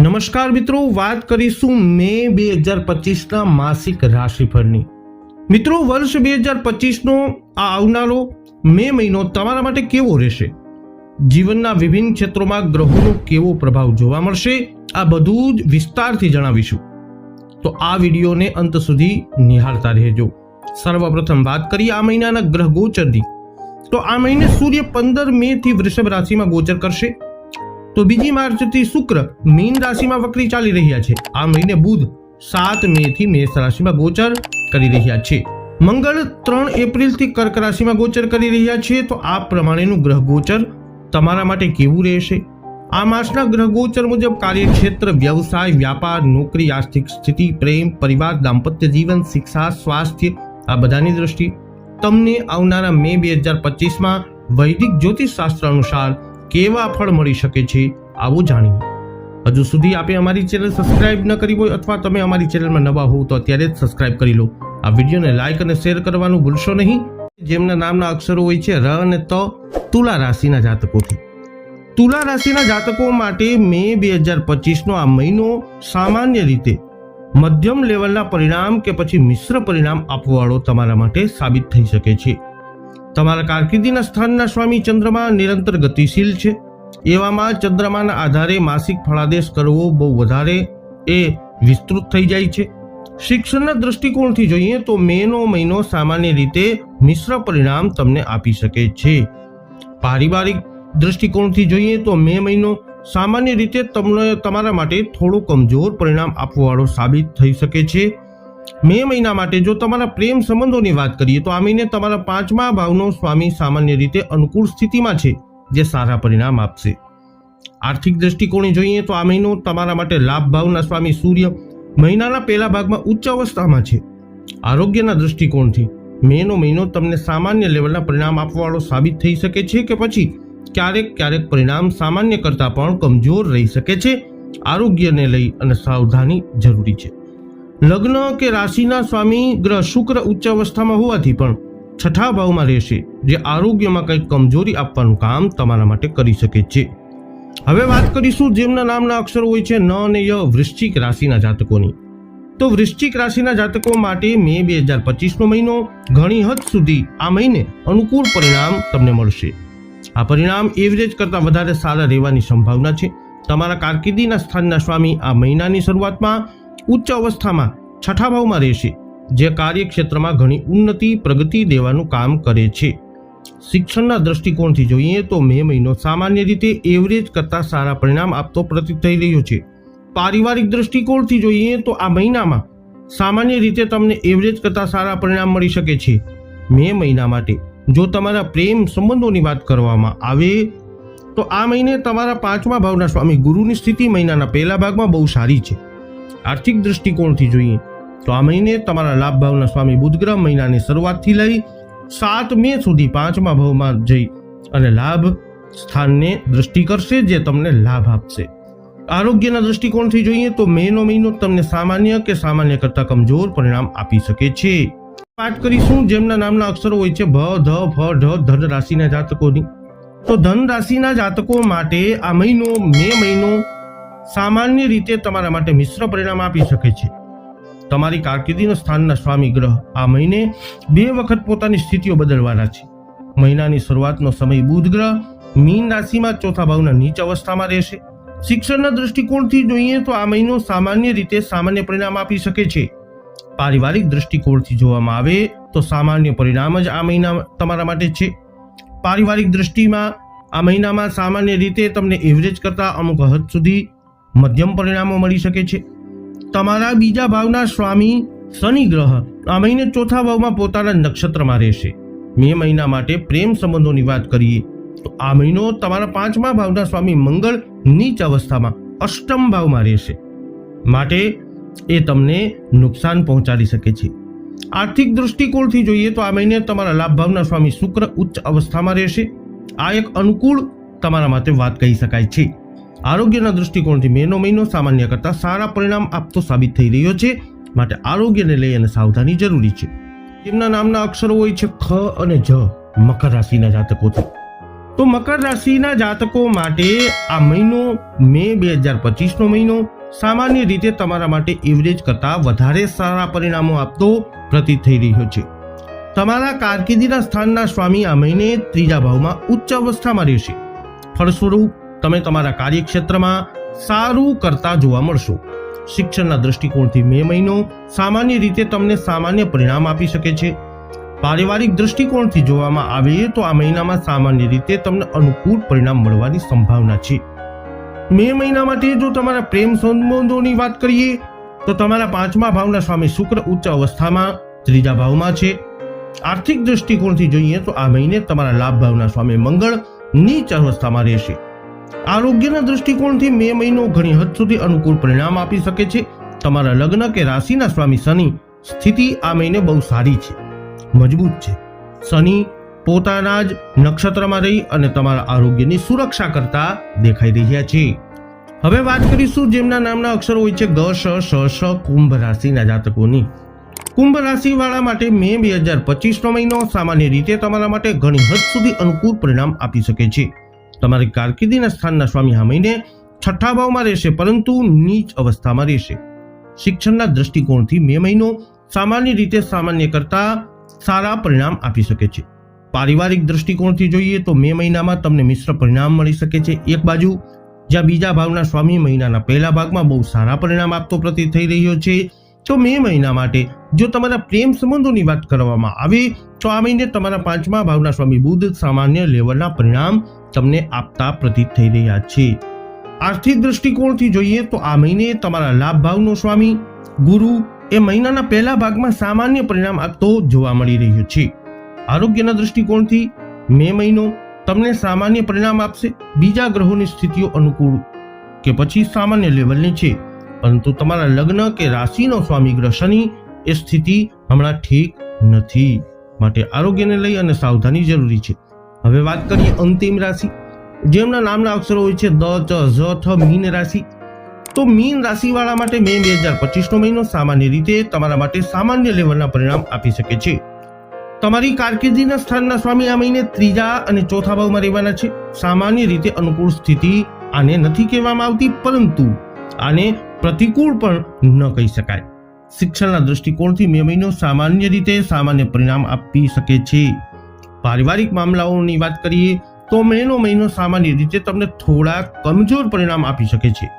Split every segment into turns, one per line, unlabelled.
નમસ્કાર મિત્રો, વાત કરીશું મે બે હજાર પચીસના માસિક રાશિફળની. મિત્રો, વર્ષ બે હજાર પચીસનો આ આવનારો મે મહિનો તમારા માટે કેવો રહેશે? જીવનના વિભિન્ન ક્ષેત્રોમાં ગ્રહોનો કેવો પ્રભાવ જોવા મળશે? આ બધું જ વિસ્તારથી જણાવીશું. તો આ વિડીયોને અંત સુધી નિહાળતા રહેજો. સર્વપ્રથમ વાત કરીએ આ મહિનાના ગ્રહ ગોચરની. તો આ મહિને સૂર્ય પંદર મે થી વૃષભ રાશિમાં ગોચર કરશે. તો બીજી માર્ચથી શુક્ર મીન રાશિમાં વક્રી ચાલી રહ્યા છે. આ મહિને બુધ સાત મે થી મેષ રાશિમાં ગોચર કરી રહ્યા છે. મંગળ ત્રણ એપ્રિલથી કર્ક રાશિમાં ગોચર કરી રહ્યા છે, તો આ પ્રમાણેનું ગ્રહ ગોચર તમારા માટે કેવું રહેશે? આ માસના ગ્રહ ગોચર મુજબ કાર્યક્ષેત્ર, વ્યવસાય, વ્યાપાર, નોકરી, આર્થિક સ્થિતિ, પ્રેમ, પરિવાર, દાંપત્ય જીવન, શિક્ષા, સ્વાસ્થ્ય, આ બધાની દ્રષ્ટિ. તમને આવનારા મે બે હજાર પચીસમાં વૈદિક જ્યોતિષ શાસ્ત્ર અનુસાર કેવા ફળ મળી શકે છે આવું જાણીએ. હજુ સુધી આપે અમારી ચેનલ સબસ્ક્રાઇબ ન કરી હોય અથવા તમે અમારી ચેનલમાં નવા હોવ તો અત્યારે જ સબસ્ક્રાઇબ કરી લો. આ વિડીયોને લાઇક અને શેર કરવાનું ભૂલશો નહીં. જેમના નામના અક્ષરો હોય છે ર અને ત તુલા રાશિના જાતકોથી. તુલા રાશિના જાતકો માટે મે બે હજાર પચીસનો આ મહિનો સામાન્ય રીતે મધ્યમ લેવલના પરિણામ કે પછી મિશ્ર પરિણામ આપવાવાળો તમારા માટે સાબિત થઈ શકે છે. તમારા કારકિર્દીના સ્થાનના સ્વામી ચંદ્રમા નિરંતર ગતિશીલ છે. એવામાં ચંદ્રમાના આધારે માસિક ફળાદેશ કરવો બહુ વધારે એ વિસ્તૃત થઈ જાય છે. શિક્ષણના દૃષ્ટિકોણથી જોઈએ તો મેનો મહિનો સામાન્ય રીતે મિશ્ર પરિણામ તમને આપી શકે છે. પારિવારિક દૃષ્ટિકોણથી જોઈએ તો મે મહિનો સામાન્ય રીતે તમને તમારા માટે થોડું કમજોર પરિણામ આપવાવાળો સાબિત થઈ શકે છે. મે મહિના માટે જો તમારા પ્રેમ સંબંધોની વાત કરીએ તો આ મહિને તમારા પાંચમા ભાવનો સ્વામી સામાન્ય રીતે અનુકૂળ સ્થિતિમાં છે, જે સારા પરિણામ આપશે. આર્થિક દૃષ્ટિકોણે જોઈએ તો આ મહિનો તમારા માટે લાભ ભાવના સ્વામી સૂર્ય મહિનાના પહેલા ભાગમાં ઉચ્ચ અવસ્થામાં છે. આરોગ્યના દૃષ્ટિકોણથી મેનો મહિનો તમને સામાન્ય લેવલના પરિણામ આપવાવાળો સાબિત થઈ શકે છે કે પછી ક્યારેક ક્યારેક પરિણામ સામાન્ય કરતાં પણ કમજોર રહી શકે છે. આરોગ્યને લઈ અને સાવધાની જરૂરી છે. લગ્ન કે રાશિના સ્વામી ગ્રહ શુક્ર ઉચ્ચ અવસ્થામાં હોવાથી પણ છઠ્ઠા ભાવમાં રહેશે, જે આરોગ્યમાં કંઈક કમજોરી આપવાનું કામ તમારા માટે કરી શકે છે. હવે વાત કરીશું જેમના નામના અક્ષરો હોય છે ન અને ય વૃશ્ચિક રાશિના જાતકોની. તો વૃશ્ચિક રાશિના જાતકો માટે મે બે હજાર પચીસનો મહિનો, ઘણી હદ સુધી આ મહિને અનુકૂળ પરિણામ તમને મળશે. આ પરિણામ એવરેજ કરતાં વધારે સારા રહેવાની સંભાવના છે. તમારા કારકિર્દીના સ્થાનના સ્વામી આ મહિનાની શરૂઆતમાં ઉચ્ચ અવસ્થામાં છઠ્ઠા ભાવમાં રહેશે, જે કાર્યક્ષેત્રમાં ઘણી ઉન્નતિ, પ્રગતિ દેવાનું કામ કરે છે. શિક્ષણના દૃષ્ટિકોણથી જોઈએ તો મે મહિનો સામાન્ય રીતે એવરેજ કરતાં સારા પરિણામ આપતો પ્રતીત થઈ રહ્યો છે. પારિવારિક દૃષ્ટિકોણથી જોઈએ તો આ મહિનામાં સામાન્ય રીતે તમને એવરેજ કરતાં સારા પરિણામ મળી શકે છે. મે મહિના માટે જો તમારા પ્રેમ સંબંધોની વાત કરવામાં આવે, તો આ મહિને તમારા પાંચમા ભાવના સ્વામી ગુરુની સ્થિતિ મહિનાના પહેલા ભાગમાં બહુ સારી છે. આર્થિક દૃષ્ટિકોણથી જોઈએ તો આ મહિને તમારા લાભ ભાવના સ્વામી બુધગ્રહ મહિનાની શરૂઆતથી લઈ સાત મે સુધી પાંચમા ભાવમાં જઈ અને લાભ સ્થાનને દ્રષ્ટિ કરશે જે તમને લાભ આપશે. આરોગ્યના દૃષ્ટિકોણથી જોઈએ તો મેનો મહિનો તમને સામાન્ય કે સામાન્ય કરતાં કમજોર પરિણામ આપી શકે છે. વાત કરીશું જેમના નામના અક્ષરો હોય છે ભ ધ, ફ, ઢ, ધન રાશિના જાતકોની. તો ધન રાશિના જાતકો માટે આ મહિનો મે મહિનો સામાન્ય રીતે તમારા માટે મિશ્ર પરિણામ આપી શકે છે. તમારી કારકિર્દીના સ્થાનના સ્વામી ગ્રહ આ મહિને બે વખત પોતાની સ્થિતિઓ બદલવાના છે. મહિનાની શરૂઆતનો સમય બુધ ગ્રહ, મીન રાશિમાં ચોથા ભાવના નીચ અવસ્થામાં રહેશે. શિક્ષણના દૃષ્ટિકોણથી જોઈએ તો આ મહિનો સામાન્ય રીતે સામાન્ય પરિણામ આપી શકે છે. પારિવારિક દૃષ્ટિકોણથી જોવામાં આવે તો સામાન્ય પરિણામ જ આ મહિના તમારા માટે છે. પારિવારિક દ્રષ્ટિમાં આ મહિનામાં સામાન્ય રીતે તમને એવરેજ કરતાં અમુક હદ સુધી મધ્યમ પરિણામો મળી શકે છે. તમારા બીજા ભાવના સ્વામી શનિ ગ્રહ આ મહિને ચોથા ભાવમાં પોતાના નક્ષત્રમાં રહેશે. મે મહિના માટે પ્રેમ સંબંધોની વાત કરીએ, તો આ મહિનો તમારા પાંચમા ભાવના સ્વામી મંગળ નીચ અવસ્થામાં અષ્ટમ ભાવમાં રહેશે. માટે એ તમને નુકસાન પહોંચાડી શકે છે. આર્થિક દૃષ્ટિકોણથી જોઈએ તો આ મહિને તમારા લાભ ભાવના સ્વામી શુક્ર ઉચ્ચ અવસ્થામાં રહેશે. આ એક અનુકૂળ તમારા માટે વાત કહી શકાય છે. આરોગ્યના દૃષ્ટિકોણથી મેનો મહિનો સામાન્ય કરતાં સારા પરિણામ આપતો સાબિત થઈ રહ્યો છે. માટે આરોગ્યને લઈ અને સાવધાની જરૂરી છે. તેમના નામના અક્ષરો હોય છે ખ અને જ, મકર રાશિના જાતકોથી. તો મકર રાશિના જાતકો માટે આ મહિનો મે બે હજાર પચીસનો મહિનો સામાન્ય રીતે તમારા માટે એવરેજ કરતાં વધારે સારા પરિણામો આપતો પ્રતીત થઈ રહ્યો છે. તમારા કારકિર્દીના સ્થાનના સ્વામી આ મહિને ત્રીજા ભાવમાં ઉચ્ચ અવસ્થામાં રહેશે. ફળસ્વરૂપ તમે તમારા કાર્યક્ષેત્રમાં સારું કરતા જોવા મળશો. શિક્ષણના દૃષ્ટિકોણથી મે મહિનો સામાન્ય રીતે તમને સામાન્ય પરિણામ આપી શકે છે. પારિવારિક દૃષ્ટિકોણથી જોવામાં આવે તો આ મહિનામાં સામાન્ય રીતે તમને અનુકૂળ પરિણામ મળવાની સંભાવના છે. મે મહિના માટે જો તમારા પ્રેમ સંબંધોની વાત કરીએ, તો તમારા પાંચમા ભાવના સ્વામી શુક્ર ઉચ્ચ અવસ્થામાં ત્રીજા ભાવમાં છે. આર્થિક દૃષ્ટિકોણથી જોઈએ તો આ મહિને તમારા લાભ ભાવના સ્વામી મંગળ નીચ અવસ્થામાં રહેશે. આરોગ્યના દૃષ્ટિકોણથી મે મહિનો ઘણી હદ સુધી અનુકૂળ પરિણામ આપી શકે છે. તમારા લગ્ન કે રાશિના સ્વામી શનિ, સ્થિતિ આ મહિને બહુ સારી છે. મજબૂત છે. શનિ પોતાના જ નક્ષત્રમાં રહી અને તમારા આરોગ્યની સુરક્ષા કરતા દેખાઈ રહ્યા છે. હવે વાત કરીશું જેમના નામના અક્ષરો હોય છે ગ, શ શ શ, કુંભ રાશિના જાતકોની. કુંભ રાશિ વાળા માટે મે બે હજાર પચીસનો મહિનો સામાન્ય રીતે તમારા માટે ઘણી હદ સુધી અનુકૂળ પરિણામ આપી શકે છે. તમારી કારકિર્દીના સ્થાનના સ્વામી આ મહિને છઠ્ઠા ભાવમાં રહેશે, પરંતુ નીચ અવસ્થામાં રહેશે. શિક્ષણના દૃષ્ટિકોણથી મે મહિનો સામાન્ય રીતે સામાન્ય કરતા સારા પરિણામ આપી શકે છે. પારિવારિક દૃષ્ટિકોણથી જોઈએ તો મે મહિનામાં તમને મિશ્ર પરિણામ મળી શકે છે. એક બાજુ, જ્યાં બીજા ભાવના સ્વામી મહિનાના પહેલા ભાગમાં બહુ સારા પરિણામ આપતો પ્રતીત થઈ રહ્યો છે. તો મે મહિના માટે જો તમારા પ્રેમ સંબંધોની વાત કરવામાં આવે, તો આ મહિને તમારા પાંચમા ભાવના સ્વામી બુધ સામાન્ય લેવલના પરિણામ તમને આપતા પ્રતીત થઈ રહ્યા છે. આર્થિક દૃષ્ટિકોણથી જોઈએ તો આ મહિને તમારા લાભ ભાવનો સ્વામી ગુરુ એ મહિનાના પહેલા ભાગમાં સામાન્ય પરિણામ આપતો જોવા મળી રહ્યો છે. આરોગ્યના દૃષ્ટિકોણથી મે મહિનો તમને સામાન્ય પરિણામ આપશે. બીજા ગ્રહોની સ્થિતિઓ અનુકૂળ કે પછી સામાન્ય લેવલની છે. પરંતુ તમારા લગ્ન કે રાશિનો સ્વામી ગ્રહ શનિ, એ સ્થિતિ હમણાં ઠીક નથી. માટે આરોગ્યને લઈ અને સાવધાની જરૂરી છે. હવે વાત કરીએ અંતિમ રાશિ. જેમના નામના અક્ષરો હોય છે દ, ચ, ઝ થ મીન રાશિ. તો મીન રાશિવાળા માટે મે બે હજાર પચીસનો મહિનો સામાન્ય રીતે તમારા માટે સામાન્ય લેવલના પરિણામ આપી શકે છે. તમારી કારકિર્દીના સ્થાનના સ્વામી આ મહિને ત્રીજા અને ચોથા ભાવમાં રહેવાના છે. સામાન્ય રીતે અનુકૂળ સ્થિતિ આને નથી કહેવામાં આવતી, પરંતુ આને પ્રતિકૂળ પણ ન કહી શકાય. શિક્ષણના દૃષ્ટિકોણથી મે મહિનો સામાન્ય રીતે સામાન્ય પરિણામ આપી શકે છે. પારિવારિક મામલાઓની વાત કરીએ તો મેનો મહિનો સામાન્ય રીતે તમને થોડા કમજોર પરિણામ આપી શકે છે.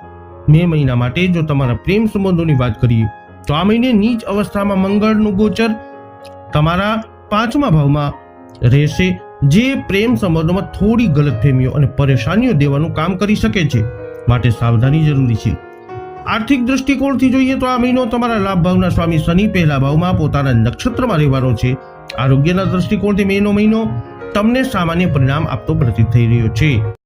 મે મહિના માટે જો તમારા પ્રેમ સંબંધોની વાત કરીએ તો આ મહિને નીચ અવસ્થામાં મંગળનું ગોચર તમારા પાંચમા ભાવમાં રહેશે. જે પ્રેમ સંબંધોમાં થોડી ગલતફહેમીઓ અને પરેશાનીઓ દેવાનું કામ કરી શકે છે. માટે સાવધાની જરૂરી છે. આર્થિક દૃષ્ટિકોણથી જોઈએ તો આ મહિનો તમારા લાભ ભાવના સ્વામી શનિ પહેલા ભાવમાં પોતાના નક્ષત્રમાં રહેવાનો છે. આરોગ્યના દૃષ્ટિકોણથી મેનો મહિનો તમને સામાન્ય પરિણામ આપતો પ્રતીત થઈ રહ્યો છે.